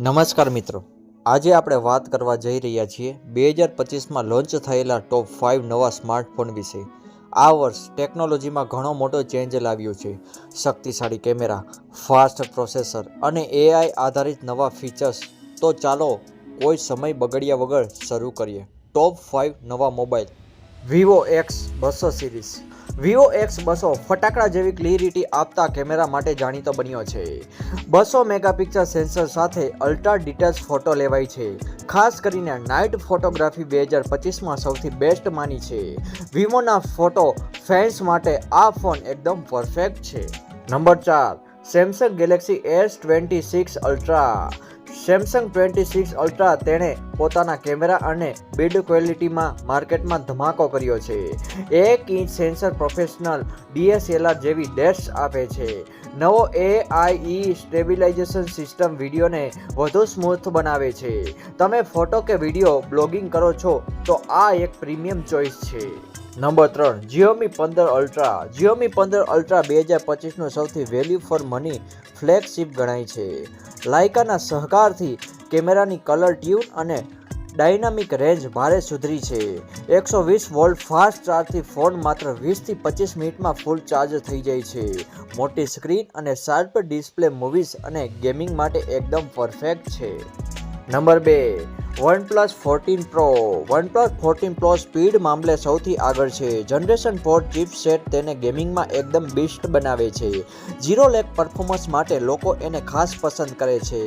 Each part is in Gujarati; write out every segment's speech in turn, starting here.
નમસ્કાર મિત્રો. આજે આપણે વાત કરવા જઈ રહ્યા છીએ બે હજાર પચીસમાં લોન્ચ થયેલા ટોપ ફાઇવ નવા સ્માર્ટફોન વિશે. આ વર્ષ ટેકનોલોજીમાં ઘણો મોટો ચેન્જ લાવ્યો છે. શક્તિશાળી કેમેરા, ફાસ્ટ પ્રોસેસર અને એઆઈ આધારિત નવા ફીચર્સ. તો ચાલો કોઈ સમય બગડ્યા વગર શરૂ કરીએ. ટોપ ફાઇવ નવા મોબાઈલ. વિવો એક્સ બસો સિરીઝ. વિવો એક્સ બસો ફટાકડા જેવી ક્લિયરિટી આપતા કેમેરા માટે જાણીતો બન્યો છે. બસો મેગાપિક્સલ સેન્સર સાથે અલ્ટ્રા ડિટેલ્સ ફોટો લેવાય છે. ખાસ કરીને નાઇટ ફોટોગ્રાફી બે હજાર પચીસમાં સૌથી બેસ્ટ માની છે. વિવોના ફોટો ફેન્સ માટે આ ફોન એકદમ પરફેક્ટ છે. નંબર ચાર Samsung Galaxy S twenty six ultra Samsung twenty six ultra તેણે પોતાના કેમેરા અને બિલ્ડ ક્વોલિટીમાં માર્કેટમાં ધમાકો કર્યો છે. એક ઇંચ સેન્સર પ્રોફેશનલ ડીએસએલઆર જેવી ડેટ્સ આપે છે. નવો એઆઈ સ્ટેબિલાઇઝેશન સિસ્ટમ વિડીયોને વધુ સ્મૂથ બનાવે છે. તમે ફોટો કે વીડિયો બ્લોગિંગ કરો છો તો આ એક પ્રીમિયમ ચોઇસ છે. નંબર ત્રણ જીઓમી પંદર અલ્ટ્રા જીઓમી પંદર અલ્ટ્રા બે હજાર પચીસનું સૌથી વેલ્યુ ફોર મની ફ્લેગશિપ ગણાય છે. લાઇકાના સહકારથી કેમેરાની કલર ટ્યુન અને ડાયનામિક રેન્જ ભારે સુધરી છે. એકસો વીસ વોલ્ટ ફાસ્ટ ચાર્જથી ફોન માત્ર વીસથી પચીસ મિનિટમાં ફૂલ ચાર્જ થઈ જાય છે. મોટી સ્ક્રીન અને શાર્પ ડિસ્પ્લે મૂવીઝ અને ગેમિંગ માટે એકદમ પરફેક્ટ છે. નંબર બે. OnePlus fourteen pro. OnePlus fourteen pro speed મામલે સૌથી આગળ છે. જનરેશન ફોર ચિપ સેટ તેને ગેમિંગમાં એકદમ બેસ્ટ બનાવે છે. ઝીરો લેક પરફોર્મન્સ માટે લોકો એને ખાસ પસંદ કરે છે.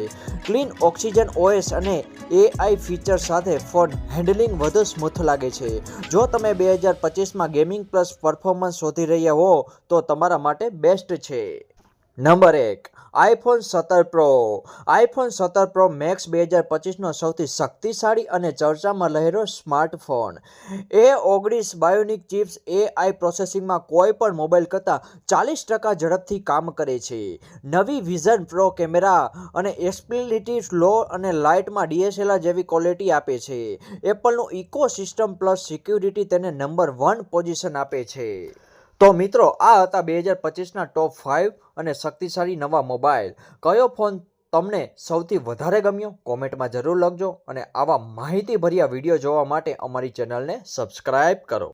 ક્લીન ઓક્સિજન ઓએસ અને એઆઈ ફીચર સાથે ફોન હેન્ડલિંગ વધુ સ્મૂથ લાગે છે. જો તમે બે હજાર પચીસમાં ગેમિંગ પ્લસ પરફોર્મન્સ શોધી રહ્યા હો, તો તમારા માટે બેસ્ટ છે. નંબર એક આઈફોન સત્તર પ્રો. આઈફોન સત્તર પ્રો મેક્સ બે હજાર પચીસનો સૌથી શક્તિશાળી અને ચર્ચામાં લહેરો સ્માર્ટફોન. એ ઓગણીસ બાયોનિક ચિપ્સ એઆઈ પ્રોસેસિંગમાં કોઈ પણ મોબાઈલ કરતાં ચાલીસ ટકા ઝડપથી કામ કરે છે. નવી વિઝન પ્રો કેમેરા અને એક્સપ્લિલિટી સ્લો અને લાઇટમાં ડીએસએલઆર જેવી ક્વોલિટી આપે છે. એપલનું ઇકો સિસ્ટમ પ્લસ સિક્યુરિટી તેને નંબર વન પોઝિશન આપે છે. તો મિત્રો, આ હતા બે હજાર પચીસના ટોપ ફાઇવ અને શક્તિશાળી નવા મોબાઈલ કયો ફોન તમને સૌથી વધારે ગમ્યો? કોમેન્ટમાં જરૂર લખજો અને આવા માહિતીભર્યા વીડિયો જોવા માટે અમારી ચેનલને સબસ્ક્રાઈબ કરો.